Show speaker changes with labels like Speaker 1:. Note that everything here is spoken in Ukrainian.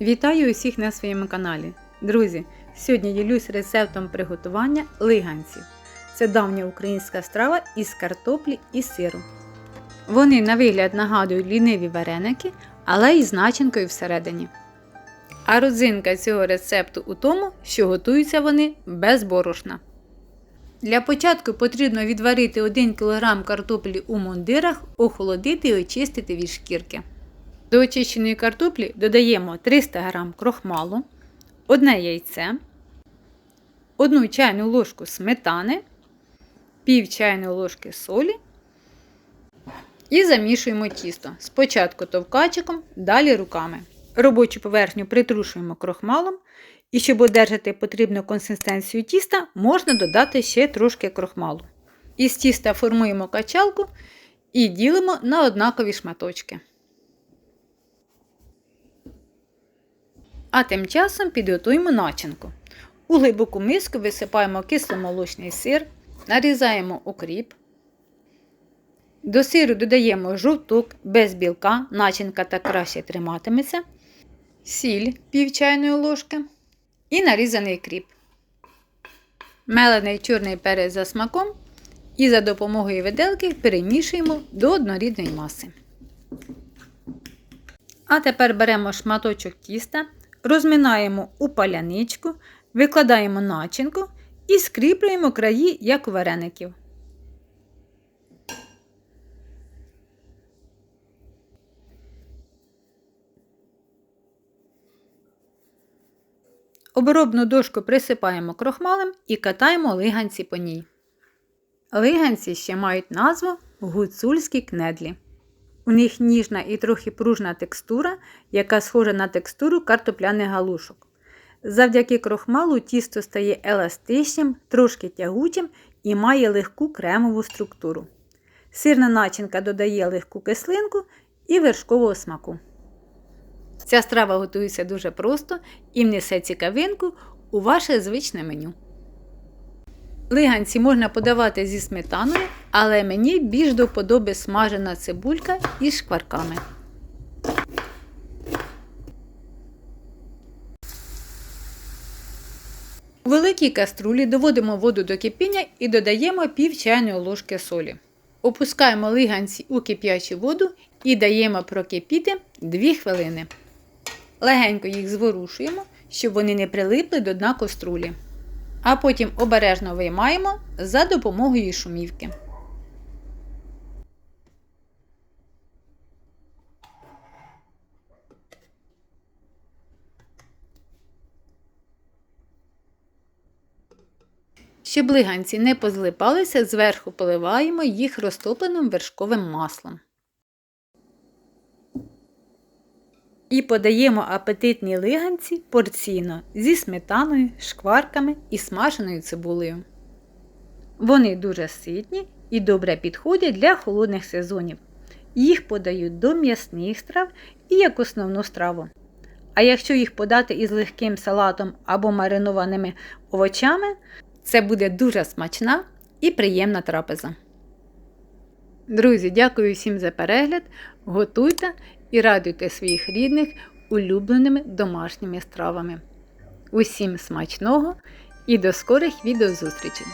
Speaker 1: Вітаю усіх на своєму каналі. Друзі, сьогодні ділюсь рецептом приготування лиганців. Це давня українська страва із картоплі і сиру. Вони на вигляд нагадують ліниві вареники, але із начинкою всередині. А родзинка цього рецепту у тому, що готуються вони без борошна. Для початку потрібно відварити 1 кг картоплі у мундирах, охолодити і очистити від шкірки. До очищеної картоплі додаємо 300 г крохмалу, одне яйце, 1 чайну ложку сметани, пів чайної ложки солі і замішуємо тісто. Спочатку товкачиком, далі руками. Робочу поверхню притрушуємо крохмалом, і щоб одержати потрібну консистенцію тіста, можна додати ще трошки крохмалу. Із тіста формуємо качалку і ділимо на однакові шматочки. А тим часом підготуємо начинку. У глибоку миску висипаємо кисломолочний сир, нарізаємо окріп. До сиру додаємо жовток без білка, начинка так краще триматиметься, сіль пів чайної ложки і нарізаний кріп. Мелений чорний перець за смаком і за допомогою виделки перемішуємо до однорідної маси. А тепер беремо шматочок тіста, розминаємо у паляничку, викладаємо начинку і скріплюємо краї, як вареників. Обробну дошку присипаємо крохмалем і катаємо лиганці по ній. Лиганці ще мають назву гуцульські кнедлі. У них ніжна і трохи пружна текстура, яка схожа на текстуру картопляних галушок. Завдяки крохмалу тісто стає еластичним, трошки тягучим і має легку кремову структуру. Сирна начинка додає легку кислинку і вершкового смаку. Ця страва готується дуже просто і внесе цікавинку у ваше звичне меню. Лиганці можна подавати зі сметаною, але мені більш до вподоби смажена цибулька із шкварками. У великій каструлі доводимо воду до кипіння і додаємо пів чайної ложки солі. Опускаємо лиганці у кип'ячу воду і даємо прокипіти 2 хвилини. Легенько їх зворушуємо, щоб вони не прилипли до дна каструлі. А потім обережно виймаємо за допомогою шумівки. Щоб лиганці не позлипалися, зверху поливаємо їх розтопленим вершковим маслом. І подаємо апетитні лиганці порційно зі сметаною, шкварками і смаженою цибулею. Вони дуже ситні і добре підходять для холодних сезонів. Їх подають до м'ясних страв і як основну страву. А якщо їх подати із легким салатом або маринованими овочами, це буде дуже смачна і приємна трапеза. Друзі, дякую всім за перегляд. Готуйте і радуйте своїх рідних улюбленими домашніми стравами. Усім смачного і до скорих відеозустрічей!